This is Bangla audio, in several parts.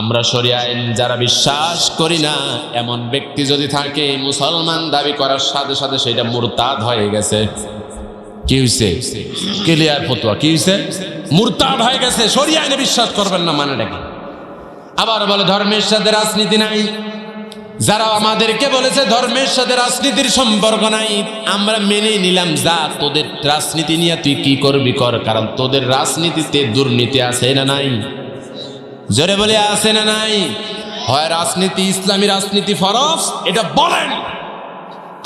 আমরা আইন যারা বিশ্বাস করি না, এমন ব্যক্তি যদি থাকে, মুসলমান দাবি করার সাথে সাথে সেটা মুরতাদ হয়ে গেছে। কি হয়েছে ক্লিয়ার ফতোয়া। কি হয়েছে মুরতাদ হয়ে গেছে। সরিয়া আইনে বিশ্বাস করবেন না মানে কি? আবার বলে, ধর্মের সাথে রাজনীতি নাই। যারা আমাদেরকে বলেছে, ধর্মের সাথে রাজনীতির সম্পর্ক নাই। আমরা মেনে নিলাম, যা তোদের রাজনীতি নিয়ে তুই কি করবি কর, কারণ তোদের রাজনীতিতে দুর্নীতি আছে না নাই? জোরে বলে আছে না নাই? হয় রাজনীতি ইসলামী রাজনীতি ফরজ? এটা বলেন।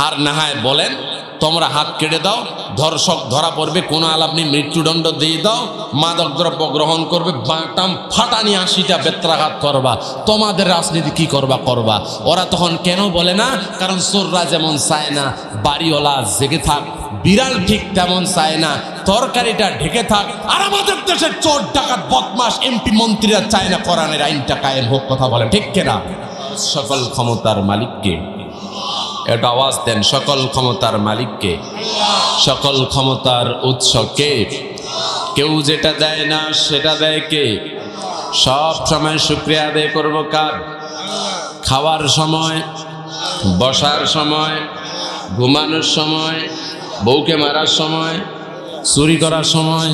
আর না হয় বলেন, তোমরা হাত কেটে দাও, ধর্ষক ধরা পড়বে, কোনো আলাপনি মৃত্যুদণ্ড দিয়ে দাও, মাদক দ্রব্য গ্রহণ করবে, বাটাম ফাটানি আশিটা বেত্রাঘাত করবা, তোমাদের রাজনীতি কি করবা করবা। ওরা তখন কেন বলে না, কারণ চোররা যেমন চায় না, বাড়িওয়ালা জেগে থাক, বিড়াল ঠিক তেমন চায় না, তরকারিটা ঢেকে থাক, আর আমাদের দেশের চোর, ডাকাত বদমাস এমপি মন্ত্রীরা চায় না, কোরআনের আইনটা কায়েম হোক, কথা বলে, ঠিক কেনা? সকল ক্ষমতার মালিককে এটা আওয়াজ দেন সকল ক্ষমতার মালিককে, সকল ক্ষমতার উৎসকে। কেউ যেটা দেয় না সেটা দেয় কে? সব সময় শুক্রিয়া আদায় করব কার? খাওয়ার সময়, বসার সময়, ঘুমানোর সময়, বউকে মারার সময়, চুরি করার সময়।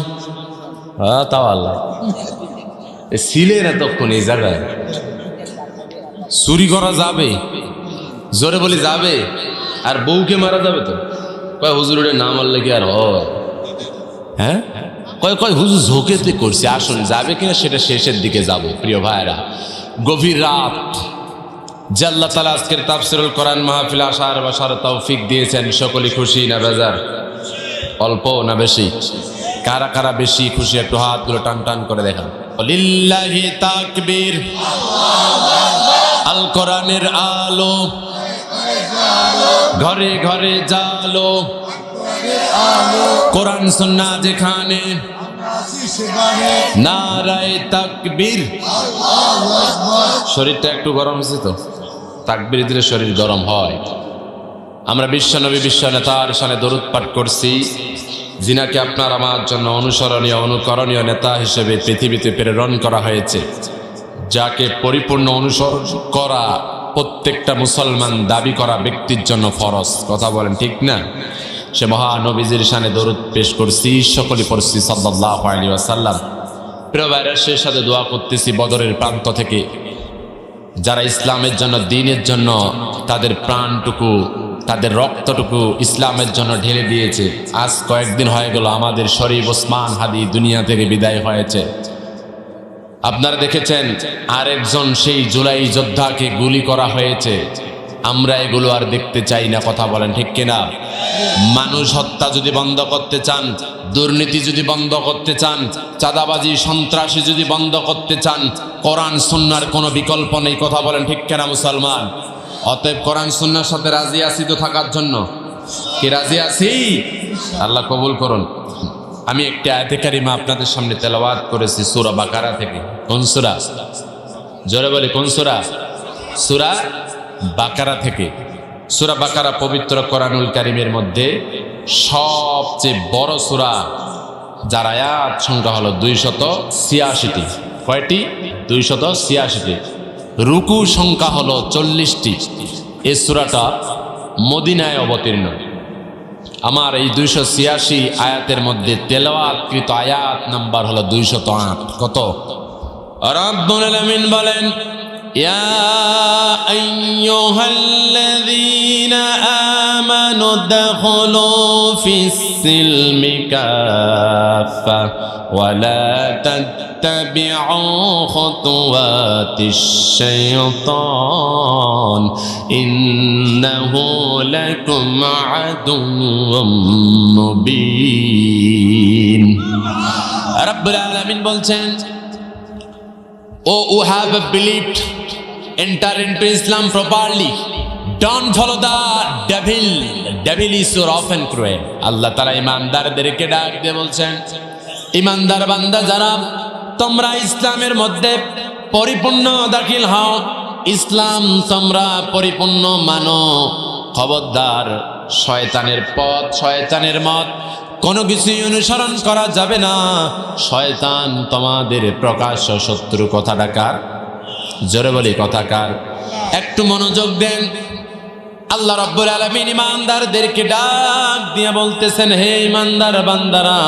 তাও আল্লাহ। এ ছিলেন এতক্ষণ এই জায়গায়। চুরি করা যাবে? জোরে বলি যাবে? আর বউকে মারা যাবে তো? কয় হুজুরের নাম মারলে কি আর হয়? হ্যাঁ? কয় কয়, হুজুর, ঝোঁকেতে করছি, আসুন, যাবে কিনা সেটা শেষের দিকে যাব, প্রিয় ভাইরা গভীর রাত। জাল্লা তালা আজকের তাফসিরুল কোরআন মাহফিল আসার বাসার তৌফিক দিয়েছেন সকলে খুশি না বেজার? অল্প না বেশি? কারা কারা বেশি খুশি, একটু হাতগুলো টান টান করে দেখান। লিল্লাহি তাকবীর। আল কোরআনের আলো। ঘরে ঘরে জালো। কোরআন সুন্না যেখানে শরীরটা একটু গরম হয়েছে তো? তাকবীর দিলে শরীর গরম হয়। আমরা বিশ্বনবী বিশ্ব নেতার সামনে দরুদ পাঠ করছি। যিনাকে আপনার আমার জন্য অনুসরণীয়, অনুকরণীয় নেতা হিসেবে পৃথিবীতে প্রেরণ করা হয়েছে। যাকে পরিপূর্ণ অনুসরণ করা প্রত্যেকটা মুসলমান দাবি করা ব্যক্তির জন্য ফরজ। কথা বলেন ঠিক না? সে মহানবীজির সানে দরুদ পেশ করছি সকলে পড়ছি সাল্লাহ আলী আসাল্লাম প্রিয় ভাইরাসের সাথে দোয়া করতেছি বদরের প্রান্ত থেকে। যারা ইসলামের জন্য, দিনের জন্য তাদের প্রাণটুকু, তাদের রক্তটুকু ইসলামের জন্য ঢেলে দিয়েছে। আজ কয়েকদিন হয়ে গেল, আমাদের শরীফ ওসমান হাদি দুনিয়া থেকে বিদায় হয়েছে। আপনারা দেখেছেন, আরেকজন সেই জুলাই যোদ্ধাকে গুলি করা হয়েছে। আমরা এগুলো আর দেখতে চাই না, কথা বলেন ঠিক কিনা? মানুষ হত্যা যদি বন্ধ করতে চান, দুর্নীতি যদি বন্ধ করতে চান, চাঁদাবাজি, সন্ত্রাসী যদি বন্ধ করতে চান, কোরআন, সুন্নার কোনো বিকল্প নেই, কথা বলেন ঠিক কিনা মুসলমান? অতএব কোরআন, সুন্নার সাথে রাজি আছি তো থাকার জন্য? কি রাজি আছি? আল্লাহ কবুল করুন। আমি একটি আয়াতে কারিমা আপনাদের সামনে তেলাওয়াত করেছি, সুরা বাকারা থেকে। কোন সুরা? জোরে বলি, কোন সুরা? সুরা বাকারা থেকে। সুরা বাকারা পবিত্র কোরআনুল কারিমের মধ্যে সবচেয়ে বড় সুরা, যার আয়াত সংখ্যা হলো দুইশত ছিয়াশিটি। কয়টি? দুইশত ছিয়াশিটি। রুকু সংখ্যা হলো চল্লিশটি। এই সুরাটা মদিনায় অবতীর্ণ। আমার এই দুইশো ছিয়াশি আয়াতের মধ্যে তেলাওয়াতকৃত আয়াত নাম্বার হলো দুইশত আট। কত? বলেন يا أيها الذين آمنوا ادخلوا في السلم كافة ولا تتبعوا خطوات الشيطان إنه لكم عدو مبين. رب العالمين بلتن Oh, who have believed, enter into Islam properly. Don't follow the devil. Devil is so often cruel. আল্লাহ তারা ইমানদারদেরকে ডাক দিয়ে বলছেন ইমানদার বান্দা যারা তোমরা ইসলামের মধ্যে পরিপূর্ণ দাখিল হও ইসলাম তোমরা পরিপূর্ণ মানো খবরদার শয়তানের পথ শয়তানের মত কোনো কিছুই অনুসরণ করা যাবে না। শয়তান তোমাদের প্রকাশ্য শত্রু কথা ডাকার জোরে বলি কথাকার একটু মনোযোগ দেন। আল্লাহ রব্বুল আলমিন ইমানদারদেরকে ডাক দিয়ে বলতেছেন, হে ইমানদার বান্দারা,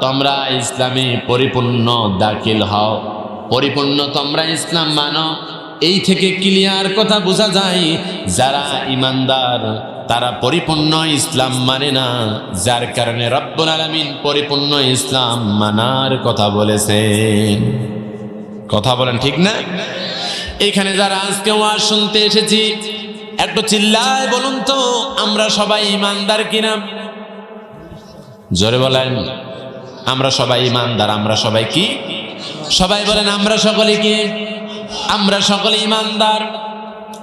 তোমরা ইসলামে পরিপূর্ণ দাখিল হও। পরিপূর্ণ তোমরা ইসলাম মানো। এই থেকে ক্লিয়ার কথা বোঝা যায়, যারা ইমানদার তারা পরিপূর্ণ ইসলাম মানে না, যার কারণে রব্বুল আলমিন পরিপূর্ণ ইসলাম মানার কথা বলেছেন। কথা বলেন ঠিক না? এখানে যারা আজকে ওয়াজ শুনতে এসেছি, একটু চিল্লায় বলুন তো, আমরা সবাই ইমানদার কিনা? জোরে বলেন, আমরা সবাই ইমানদার, আমরা সবাই কি? সবাই বলেন, আমরা সকলে কি? আমরা সকলে ইমানদার।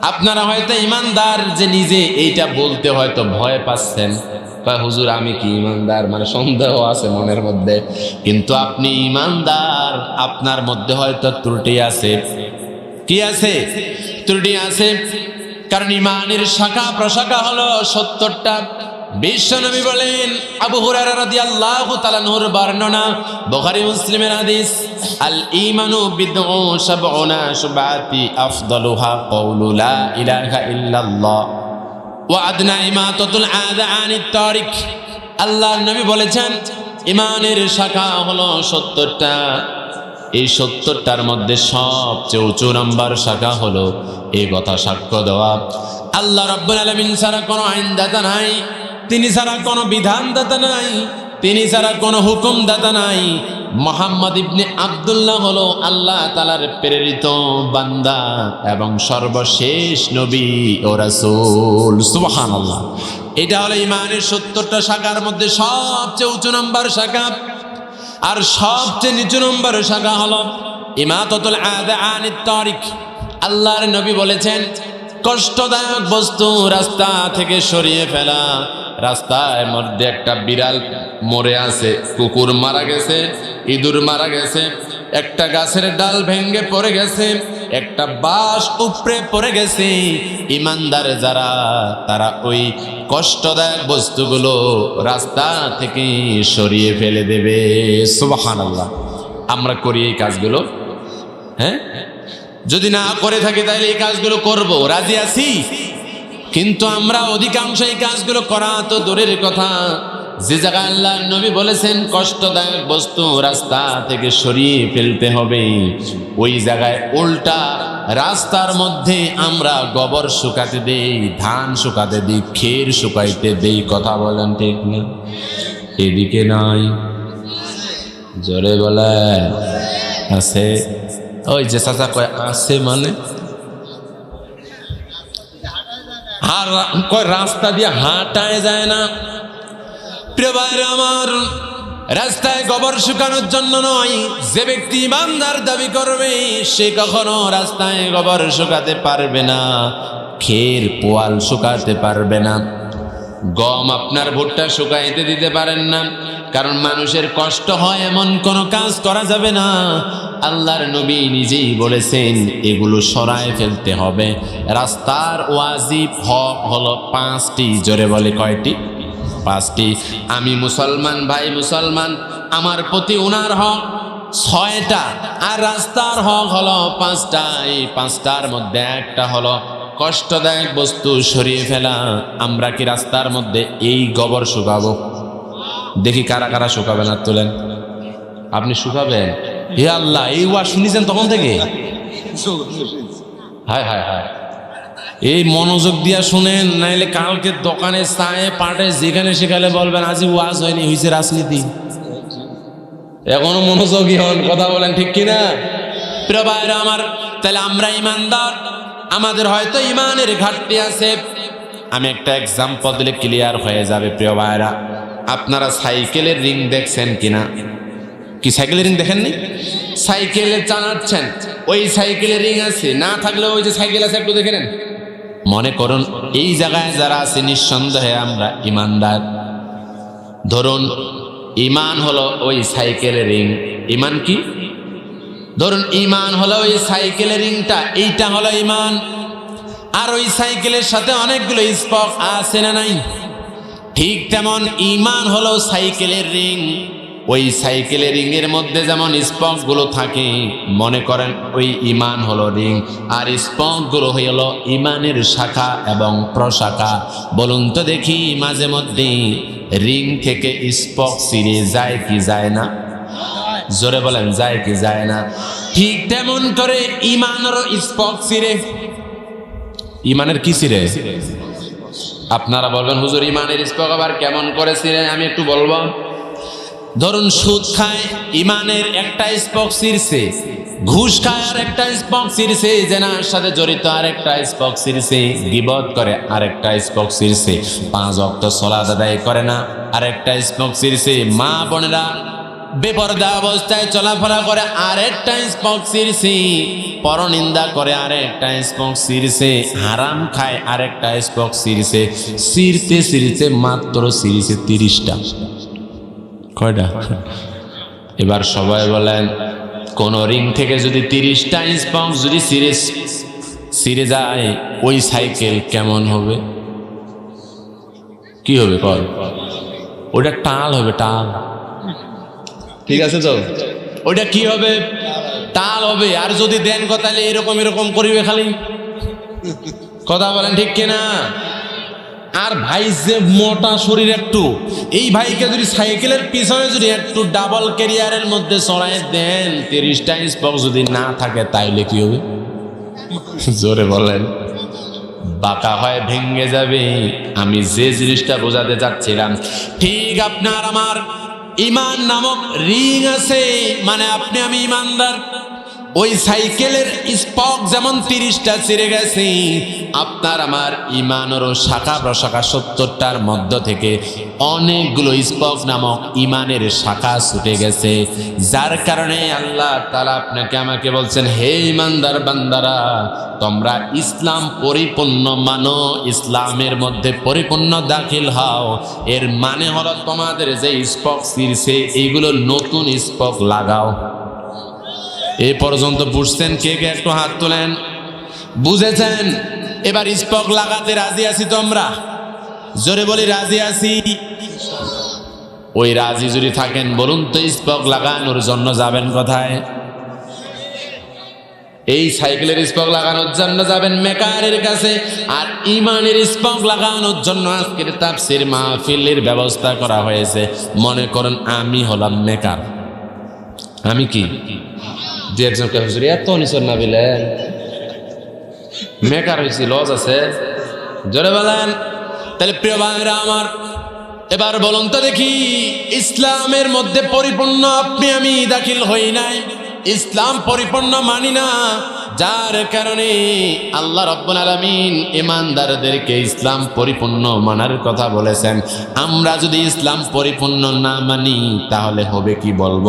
আপনারা হয়তো ইমানদার যে নিজে এইটা বলতে হয়তো ভয় পাচ্ছেন। বা হুজুর, আমি কি ইমানদার? মানে সন্দেহ আছে মনের মধ্যে। কিন্তু আপনি ইমানদার, আপনার মধ্যে হয়তো ত্রুটি আছে। কি আছে? ত্রুটি আছে। কারণ ইমানের শাখা প্রশাখা হলো সত্তরটা বিশ্বনবী বলেন, আবু হুরায়রা রাদিয়াল্লাহু তাআলা নূর বর্ণনা, বুখারী মুসলিমের হাদিস, আল ঈমানু বিদউ সাবউনা শুবাতি আফদালুহা কওলু লা ইলাহা ইল্লাল্লাহ। ওয়া আদনা ইমাতাতুল আযা আনিত তারিক আল্লাহর নবী বলেছেন ইমানের শাখা হলো সত্তরটা। এই সত্তরটার মধ্যে সবচেয়ে উঁচু নাম্বার শাখা হলো এই কথা সাক্ষ্য দেওয়া। আল্লাহ রব্বুল আলমিন ছাড়া কোনো আইনদাতা নাই। তিনি ছাড়া কোনো বিধানদাতা নাই, তিনি ছাড়া কোনো হুকুমদাতা নাই। মোহাম্মদ ইবনে আবদুল্লাহ হলো আল্লাহ তালার প্রেরিত বান্দা এবং সর্বশেষ নবী ও রাসুল। সুবহান এটা হলো ইমানের সত্তরটা শাখার মধ্যে সবচেয়ে উঁচু নম্বর শাখা। আর সবচেয়ে নিচু নম্বর শাখা হলো ইমাততুল আনিত তারিক আল্লাহর নবী বলেছেন, কষ্টদায়ক বস্তু রাস্তা থেকে সরিয়ে ফেলা। রাস্তার মধ্যে একটা বিড়াল মরে আছে, কুকুর মারা গেছে, ইঁদুর মারা গেছে, একটা গাছের ডাল ভেঙ্গে পড়ে গেছে, একটা বাঁশ উপরে পড়ে গেছে। ইমানদার যারা, তারা ওই কষ্টদায়ক বস্তুগুলো রাস্তা থেকে সরিয়ে ফেলে দেবে। সুবাহান আল্লাহ আমরা করি এই কাজগুলো। হ্যাঁ? যদি না করে থাকি তাহলে এই কাজগুলো করব। রাজি আছি? কিন্তু আমরা অধিকাংশ এই কাজগুলো করা তো দূরের কথা। যে জায়গায় আল্লাহ নবী বলেছেন, কষ্টদায়ক বস্তু রাস্তা থেকে সরিয়ে ফেলতে হবে। ওই জায়গায় উল্টা রাস্তার মধ্যে আমরা গোবর শুকাতে দেই, ধান শুকাতে দিই খের শুকাইতে দেই, কথা বলেন ঠিক না? এদিকে নাই। জোরে বলে আছে। ওই যে চাচা কয়, আছে মানে? আর কয় রাস্তা দিয়ে হাঁটায় যায় না। প্রিয় আমার, রাস্তায় গোবর শুকানোর জন্য নয়, যে ব্যক্তি ইমানদার দাবি করবে, সে কখনো রাস্তায় গোবর শুকাতে পারবে না খের পোয়াল শুকাতে পারবে না। গম আপনার ভুট্টা শুকাইতে দিতে পারেন না, কারণ মানুষের কষ্ট হয় এমন কোনো কাজ করা যাবে না। আল্লাহর নবী নিজেই বলেছেন, এগুলো সরায় ফেলতে হবে। রাস্তার ওয়াজিব হক হলো পাঁচটি, জোরে বলে কয়টি? পাঁচটি। আমি মুসলমান, ভাই মুসলমান, আমার প্রতি ওনার হক ছয়টা, আর রাস্তার হক হলো পাঁচটা। এই পাঁচটার মধ্যে একটা হলো কষ্টদায়ক বস্তু সরিয়ে ফেলা। আমরা কি রাস্তার মধ্যে এই গোবর শুকাবো? দেখি কারা কারা শুকাবেন আর তোলেন। আপনি শুকাবেন? হে আল্লাহ, এই ওয়া শুনেছেন তখন থেকে? হায় হায় হায়। এই মনোযোগ দিয়া শুনেন, নাইলে কালকে দোকানে চায়ে, পাটে, যেখানে সেখানে বলবেন, আজ ওয়াজ হয়নি হয়েছে রাজনীতি। এখনও মনোযোগী হন, কথা বলেন ঠিক কিনা? প্রিয় ভাইরা আমার, তাহলে আমরা ইমানদার, আমাদের হয়তো ইমানের ঘাটতি আছে। আমি একটা এক্সাম্পল দিলে ক্লিয়ার হয়ে যাবে, প্রিয় ভাইরা। আপনারা সাইকেলের রিং দেখছেন কিনা? কি সাইকেলের রিং দেখেননি? সাইকেলে চালাচ্ছেন। ওই সাইকেলের রিং আছে। না থাকলে ওই যে সাইকেল আছে, একটু দেখে নেন। মনে করুন, এই জায়গায় যারা আছে, নিঃসন্দেহে আমরা ইমানদার। ধরুন, ইমান হলো ওই সাইকেলের রিং ইমান কি? ধরুন, ইমান হলো ওই সাইকেলের রিংটা এইটা হলো ইমান। আর ওই সাইকেলের সাথে অনেকগুলো স্পক আছে না নাই? ঠিক তেমন ইমান হলো সাইকেলের রিং ওই সাইকেলের রিংয়ের মধ্যে যেমন স্পকগুলো থাকে, মনে করেন ওই ইমান হলো রিং, আর স্পকগুলো হলো ইমানের শাখা এবং প্রশাখা। বলুন তো দেখি মাঝে মধ্যে রিং থেকে স্পক ছিঁড়ে যায় কি যায় না? জোরে বলেন, যায় কি যায় না? ঠিক তেমন করে ইমানেরও স্পক ছিঁড়ে। ইমানের কি ছিঁড়ে? আপনারা বলবেন, হুজুর, ইমানের স্পক আবার কেমন করে ছিঁড়ে? আমি একটু বলব। ধরুন সুদ খায়, ইমানের একটা স্পক ছিঁড়ছে ঘুষ খায় আর একটা স্পক ছিঁড়ছে জেনার সাথে জড়িত আর একটা স্পক ছিঁড়ছে গিবত করে আরেকটা স্পক ছিঁড়ছে পাঁচ অক্ট সলাদ আদায় করে না আরেকটা স্পক ছিঁড়ছে মা বোনেরা বেপরদা অবস্থায় চলাফেরা করে আরেকটা স্পক ছিঁড়ছে পরনিন্দা করে আরেকটা স্পক ছিঁড়ছে হারাম খায় আরেকটা স্পক ছিঁড়ছে ছিঁড়তে ছিঁড়তে মাত্র ছিঁড়ছে তিরিশটা। কয়টা? এবার সবাই বলেন কোন রিং থেকে যদি তিরিশটা স্পক যদি সিরিজ সিরে যায় ওই সাইকেল কেমন হবে? কি হবে কর ওটা টাল হবে টাল। ঠিক আছে তো? ওইটা কি হবে? টাল হবে। আর যদি দেন কথা এরকম এরকম করিবে খালি। কথা বলেন ঠিক কিনা? আর ভাই যে মোটা শরীর একটু, এই ভাইকে যদি সাইকেলের পিছনে যদি একটু ডাবল ক্যারিয়ারের মধ্যে চড়াই দেন, তিরিশটা স্পক যদি না থাকে, তাইলে কি হবে? জোরে বলেন। বাঁকা হয় ভেঙ্গে যাবে। আমি যে জিনিসটা বোঝাতে চাচ্ছিলাম, ঠিক আপনার আমার ইমান নামক রিং আছে। মানে আপনি আমি ইমানদার। ওই সাইকেলের স্পক যেমন তিরিশটা ছিঁড়ে গেছে, আপনার আমার ইমানেরও শাখা প্রশাখা সত্তরটার মধ্য থেকে অনেকগুলো স্পক নামক ইমানের শাখা ছুটে গেছে। যার কারণে আল্লাহ তালা আপনাকে আমাকে বলছেন, হে ইমানদার বান্দারা, তোমরা ইসলাম পরিপূর্ণ মানো, ইসলামের মধ্যে পরিপূর্ণ দাখিল হও। এর মানে হলো তোমাদের যে স্পক ছিঁড়ছে এইগুলো নতুন স্পক লাগাও। এ পর্যন্ত বুঝছেন কে কে একটু হাত তোলেন। বুঝেছেন? এবার স্পক লাগাতে রাজি আছি তো আমরা জোরে বলি রাজি আছি? ওই রাজি যদি থাকেন, বলুন তো স্পক লাগানোর জন্য যাবেন কোথায়? এই সাইকেলের স্পক লাগানোর জন্য যাবেন মেকারের কাছে, আর ইমানের স্পক লাগানোর জন্য আজকের তাপসির মাহফিলের ব্যবস্থা করা হয়েছে। মনে করেন, আমি হলাম মেকার। আমি কি? দু একজন কে হুজুর, এত নিচর না বিলেন? মেকার হয়েছি লজ আছে। জোরে বলেন। তাহলে প্রিয় ভাইরা আমার, এবার বলুন তো দেখি, ইসলামের মধ্যে পরিপূর্ণ আপনি আমি দাখিল হই নাই। ইসলাম পরিপূর্ণ মানি না। যার কারণে আল্লাহ রব্বুল আলমিন ইমানদারদেরকে ইসলাম পরিপূর্ণ মানার কথা বলেছেন। আমরা যদি ইসলাম পরিপূর্ণ না মানি, তাহলে হবে কি বলব?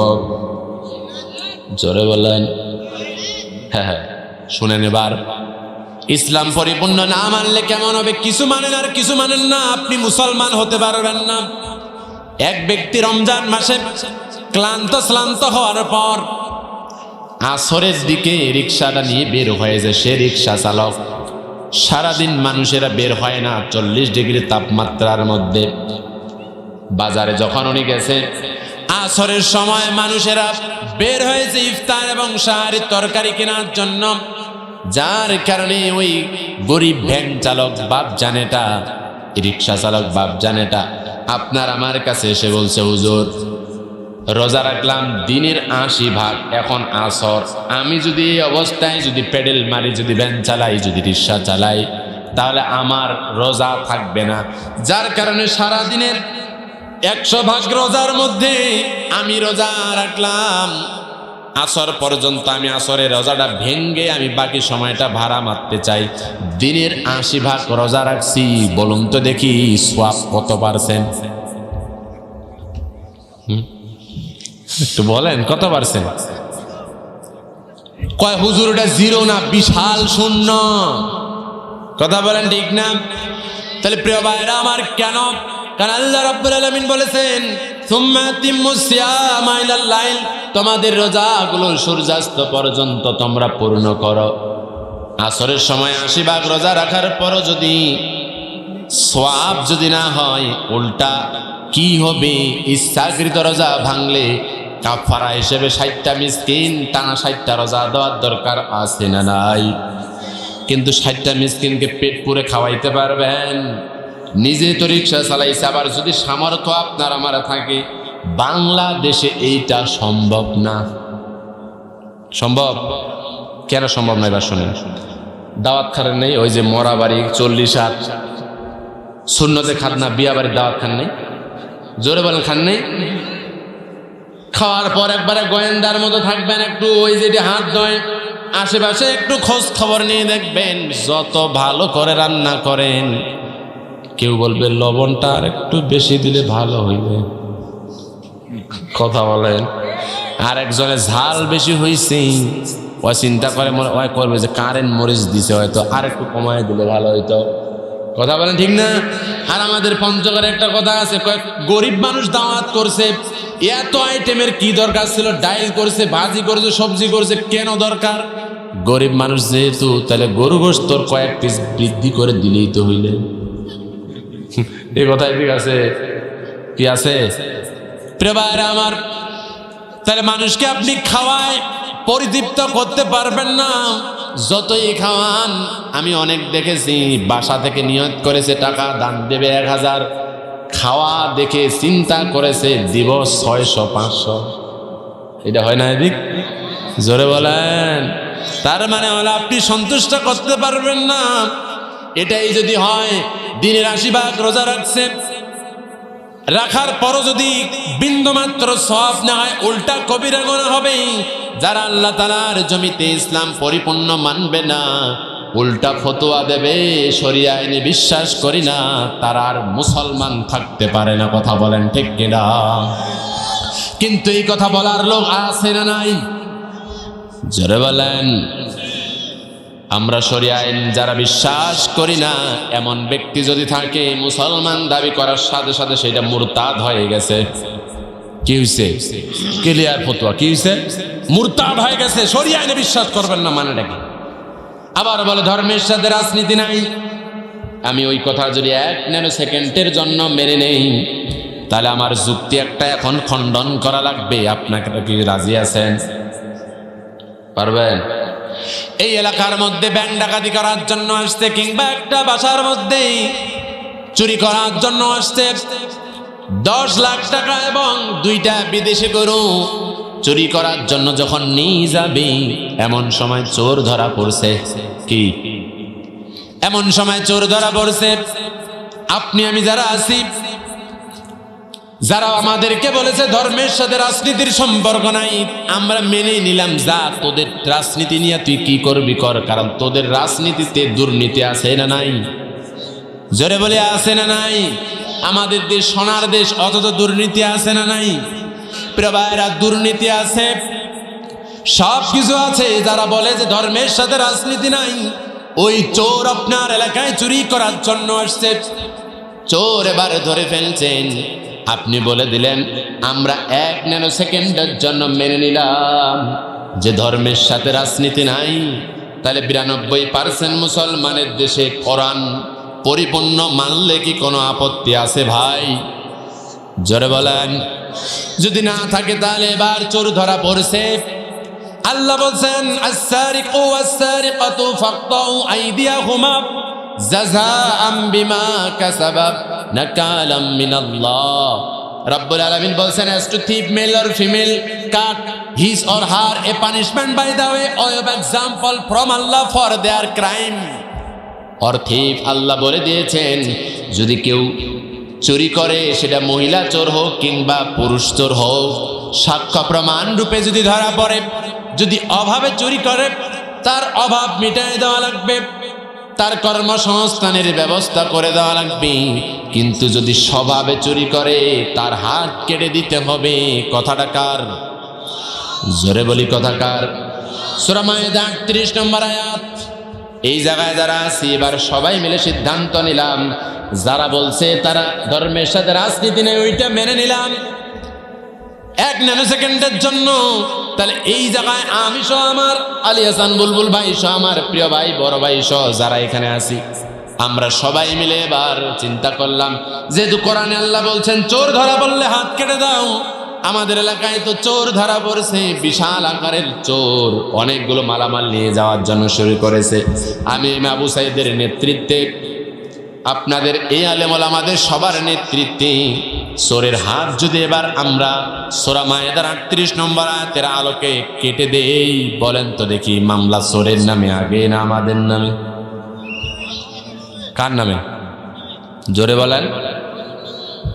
জোরে বললেন হ্যাঁ হ্যাঁ শুনেন এবার। ইসলাম পরিপূর্ণ না মানলে কেমন হবে? কিছু মানেন আর কিছু মানেন না, আপনি মুসলমান হতে পারবেন না। এক ব্যক্তি রমজান মাসে ক্লান্ত, শ্লান্ত হওয়ার পর আসরের দিকে রিক্সাটা নিয়ে বের হয়ে যায়, সে রিক্সা চালক। সারাদিন মানুষেরা বের হয় না, চল্লিশ ডিগ্রি তাপমাত্রার মধ্যে। বাজারে যখন উনি গেছে আসরের সময় মানুষেরা বের হয়েছে ইফতার এবং সাহারির তরকারি কেনার জন্য। যার কারণে ওই গরিব ভ্যান চালক বাপ জানেটা রিক্সা চালক বাপ জানেটা আপনার আমার কাছে এসে বলছে, হুজুর, রোজা রাখলাম, দিনের আশি ভাগ, এখন আসর। আমি যদি এই অবস্থায় যদি পেডেল মারি, যদি ভ্যান চালাই, যদি রিক্সা চালাই, তাহলে আমার রোজা থাকবে না। যার কারণে সারা দিনের একশো ভাগ রোজার মধ্যে আমি রোজা রাখলাম। আসর পর্যন্ত আমি আসরের রোজাটা ভেঙ্গে আমি বাকি সময়টা ভাড়া মারতে চাই। দিনের আশি ভাগ রোজা রাখছি, বলুন তো দেখি সোয়াব কত পারছেন একটু বলেন, কত পারছেন কয়, হুজুর ওটা জিরো না, বিশাল শূন্য। কথা বলেন ঠিক না? তাহলে প্রিয় ভাইরা আমার কেন কারণ আল্লাহ রাব্বুল আলামিন বলেছেন তোমাদের রোজাগুলো সূর্যাস্ত পর্যন্ত তোমরা পূর্ণ করো। আসরের সময় আশি ভাগ রোজা রাখার পরও যদি সোয়াব যদি না হয়, উল্টা কি হবে? ইচ্ছাকৃত রোজা ভাঙলে কাফারা হিসেবে ষাটটা মিসকিন, টানা ষাটটা রোজা দেওয়ার দরকার আছে না নাই? কিন্তু ষাটটা মিসকিনকে পেট পুরে খাওয়াইতে পারবেন? নিজে তো রিক্সা চালাইছে, আবার যদি সামর্থ্য আপনার আমার থাকে, বাংলাদেশে এইটা সম্ভব না। সম্ভব? কেন সম্ভব নয় এবার শুনেন। দাওয়াত খারেন নেই, ওই যে মরা বাড়ি চল্লিশ আট শূন্যতে খান না বিয়া বাড়ির দাওয়াত খান নেই। জোরে বলেন, খান নেই? খাওয়ার পর একবারে গোয়েন্দার মতো থাকবেন, একটু ওই যেটি হাত ধোয়, আশেপাশে একটু খোঁজ খবর নিয়ে দেখবেন, যত ভালো করে রান্না করেন কেউ বলবে, লবণটা আর একটু বেশি দিলে ভালো হইবে। কথা বলেন। আর একজনের ঝাল বেশি হয়েছে ও চিন্তা করে মনে ওই করবে যে কারেন্ট মরিচ দিছে, হয়তো আর একটু কমায় দিলে ভালো হইতো। কথা বলেন ঠিক না? আর আমাদের পঞ্চগড়ে একটা কথা আছে কয়েক গরিব মানুষ দাওয়াত করছে, এত আইটেমের কি দরকার ছিল? ডাইল করছে, ভাজি করছে, সবজি করছে, কেন দরকার? গরিব মানুষ যেহেতু, তাহলে গরু গোস্তর কয়েক পিস বৃদ্ধি করে দিলেই তো হইলে। কথা ঠিক আছে? আছে? আমার, তাহলে মানুষকে আপনি খাওয়ায় পরিতৃপ্ত করতে পারবেন না। যতই খাওয়ান, আমি অনেক দেখেছি, বাসা থেকে নিয়ত করেছে টাকা, দান দেবে এক হাজার। খাওয়া দেখে চিন্তা করেছে দিব ছয়শো, পাঁচশো। এটা হয় না এদিক? জোরে বলেন। তার মানে হলো আপনি সন্তুষ্ট করতে পারবেন না। এটাই যদি হয় দিনের আশি ভাগ রোজা রাখছে। রাখার পরও যদি বিন্দুমাত্র সব না হয়, উল্টা কবিরা গোনা হবে যারা আল্লাহ তালার জমিতে ইসলাম পরিপূর্ণ মানবে না, উল্টা ফতোয়া দেবে, সরিয়া আইনে বিশ্বাস করি না, তারা আর মুসলমান থাকতে পারে না, কথা বলেন ঠিক কিনা? কিন্তু এই কথা বলার লোক আছে না নাই? জোরে বলেন। আমরা সরিয়া আইন যারা বিশ্বাস করি না, এমন ব্যক্তি যদি থাকে, মুসলমান দাবি করার সাথে সাথে সেটা মুরতাদ হয়ে গেছে। কি হয়েছে ক্লিয়ার ফতোয়া, কি হয়েছে মুরতাদ হয়ে গেছে, সরিয়া আইনে বিশ্বাস করবেন না মানে কি? আবার বলে, ধর্মের সাথে রাজনীতি নাই। আমি ওই কথা যদি এক ন্যানো সেকেন্ডের জন্য মেনে নেই, তাহলে আমার যুক্তি একটা এখন খণ্ডন করা লাগবে। আপনাকে কি রাজি আছেন? পারবেন? এই এলাকার মধ্যে ব্যাংক ডাকাতি করার জন্য আসছে কিংবা একটা বাসার মধ্যে চুরি করার জন্য আসছে। দশ লাখ টাকা এবং দুইটা বিদেশি গরু চুরি করার জন্য যখন নিয়ে যাবে, এমন সময় চোর ধরা পড়ছে। কি? এমন সময় চোর ধরা পড়ছে। আপনি আমি যারা আছি যারা আমাদেরকে বলেছে ধর্মের সাথে রাজনীতির সম্পর্ক নাই, আমরা মেনে নিলাম, যা তোদের রাজনীতি নিয়ে তুই কি করবি কর, কারণ তোদের রাজনীতিতে দুর্নীতি আছে না নাই? জোরে বলে, আছে না নাই? আমাদের দেশ, সোনার দেশ, অথচ দুর্নীতি আছে না নাই? প্রবাহেরা দুর্নীতি আছে সব কিছু আছে। যারা বলে যে ধর্মের সাথে রাজনীতি নাই, ওই চোর আপনার এলাকায় চুরি করার জন্য আসছে। চোর এবারে ধরে ফেলছেন। আপনি বলে দিলেন, আমরা এক ন্যানো সেকেন্ডের জন্য মেনে নিলাম। যে ধর্মের সাথে রাজনীতি নাই, তাহলে বিরানব্বই পার্সেন্ট মুসলমানের দেশে কোরআন পরিপূর্ণ মানলে কি কোনো আপত্তি আছে ভাই? জোরে বলেন। যদি না থাকে তাহলে এবার চোর ধরা পড়ছে। আল্লাহ বলছেন আসারিকু ওয়াসারিকাতু ফাকতাউ আইদিয়াহুমা জাযাআম বিমা কাসাবা নাকালাম মিনাল্লাহ রব্বুল আলামিন বলছেন as to thief, male or female, cut his or her a punishment by the way of example from Allah for their crime. অর্থিক আল্লাহ বলে দিয়েছেন, যদি কেউ চুরি করে, সেটা মহিলা চোর হোক কিংবা পুরুষ চোর হোক, সাক্ষ্য প্রমাণ রূপে যদি ধরা পড়ে, যদি অভাবে চুরি করে, তার অভাব মিটাই দেওয়া লাগবে। তার কর্মসংস্থানের ব্যবস্থা করে দেওয়া লাগবে। কিন্তু যদি স্বভাবে চুরি করে, তার হাত কেটে দিতে হবে। কথাটা কার? জোরে বলি কথাকার সুরামায়দা আটত্রিশ নম্বর আয়াত। এই জায়গায় যারা আছি, এবার সবাই মিলে সিদ্ধান্ত নিলাম। যারা বলছে, তারা ধর্মের সাথে রাজনীতি নেই, ওইটা মেনে নিলাম। এক ন্যানো সেকেন্ডের জন্য তাহলে এই জায়গায় আমি সহ আমার আলী হাসান বুলবুল ভাই সহ আমার প্রিয় ভাই, বড় ভাই সহ যারা এখানে আছি। আমরা সবাই মিলে এবার চিন্তা করলাম, যেহেতু কোরআনে আল্লাহ বলছেন, চোর ধরা বললে হাত কেটে দাও। আমাদের এলাকায় তো চোর ধরা পড়েছে, বিশাল আকারের চোর। অনেকগুলো মালামাল নিয়ে যাওয়ার জন্য শুরু করেছে। আমি আবু সাইদের নেতৃত্বে, আপনাদের এই আলেমল আমাদের সবার নেতৃত্বে সোরের হাত যদি এবার আমরা সোরা মায়েদার আটত্রিশ নম্বর আয়াতের আলোকে কেটে দেই, বলেন তো দেখি মামলা সোরের নামে, আগে না আমাদের নামে? কার নামে? জোরে বলেন।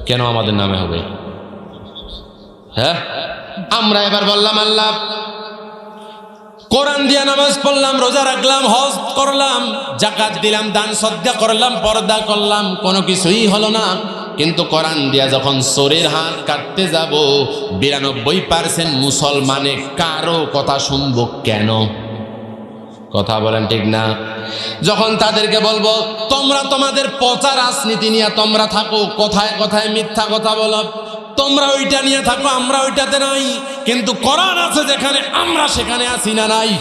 কেন আমাদের নামে হবে? হ্যাঁ? আমরা এবার বললাম, আল্লাহ, কোরআন দিয়া নামাজ পড়লাম, রোজা রাখলাম, হজ করলাম, জাকাত দিলাম, দান সদ্যা করলাম, পর্দা করলাম, কোনো কিছুই হলো না। কিন্তু কোরআন দিয়া যখন সোরের হাত কাটতে যাব, বিরানব্বই পার্সেন্ট মুসলমানে কারও কথা শুনব কেন? কথা বলেন ঠিক না? যখন তাদেরকে বলব, তোমরা তোমাদের পচা রাজনীতি নিয়ে তোমরা থাকো, কথায় কথায় মিথ্যা কথা বলো। তোমরা ওইটা নিয়ে থাকো, আমরা ওইটাতে নাই। কিন্তু কোরআন আছে যেখানে আমরা সেখানে আছি না নাই?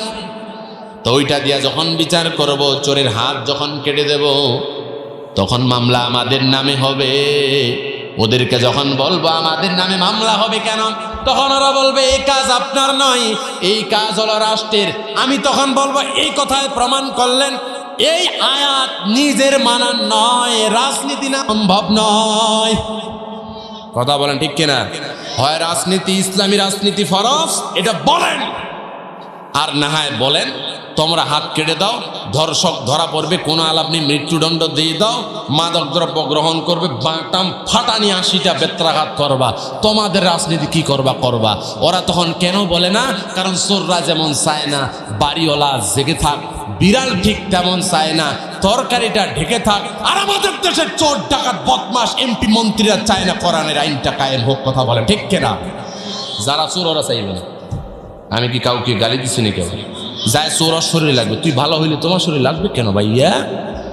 তো ওইটা দিয়া যখন বিচার করব, চোরের হাত যখন কেটে দেব তখন মামলা আমাদের নামে হবে। ওদেরকে যখন বলব, আমাদের নামে মামলা হবে কেন? তখন ওরা বলবে, এই কাজ আপনার নয়, এই কাজ হলো রাষ্ট্রের। আমি তখন বলব, এই কথায় প্রমাণ করলেন, এই আয়াত নিজের মানান নয়, রাজনীতি না সম্ভব নয়। কথা বলেন ঠিক কিনা? হয় রাজনীতি ইসলামী রাজনীতি ফরজ? এটা বলেন। আর না হয় বলেন, তোমরা হাত কেটে দাও, ধর্ষক ধরা পড়বে, কোনো আলাপনি মৃত্যুদণ্ড দিয়ে দাও, মাদক দ্রব্য গ্রহণ করবে, বাটাম ফাটানি আশিটা বেত্রাঘাত করবা, তোমাদের রাজনীতি কি করবা করবা। ওরা তখন কেন বলে না, কারণ চোররা যেমন চায় না, বাড়িওয়ালা জেগে থাক, বিড়াল ঠিক তেমন চায় না, তরকারিটা ঢেকে থাক, আর আমাদের দেশের চোর ডাকাত বদমাস এমপি মন্ত্রীরা চায় না, কোরআনের আইনটা কায়েম হোক, কথা বলে ঠিক কেনা? যারা চোর, ওরা চাইবে না। আমি কি কাউকে গালি দিছি না কেউ যায় সৌরা শরীর লাগবে। তুই ভালো হইলে তোমার শরীর লাগবে কেন ভাইয়া?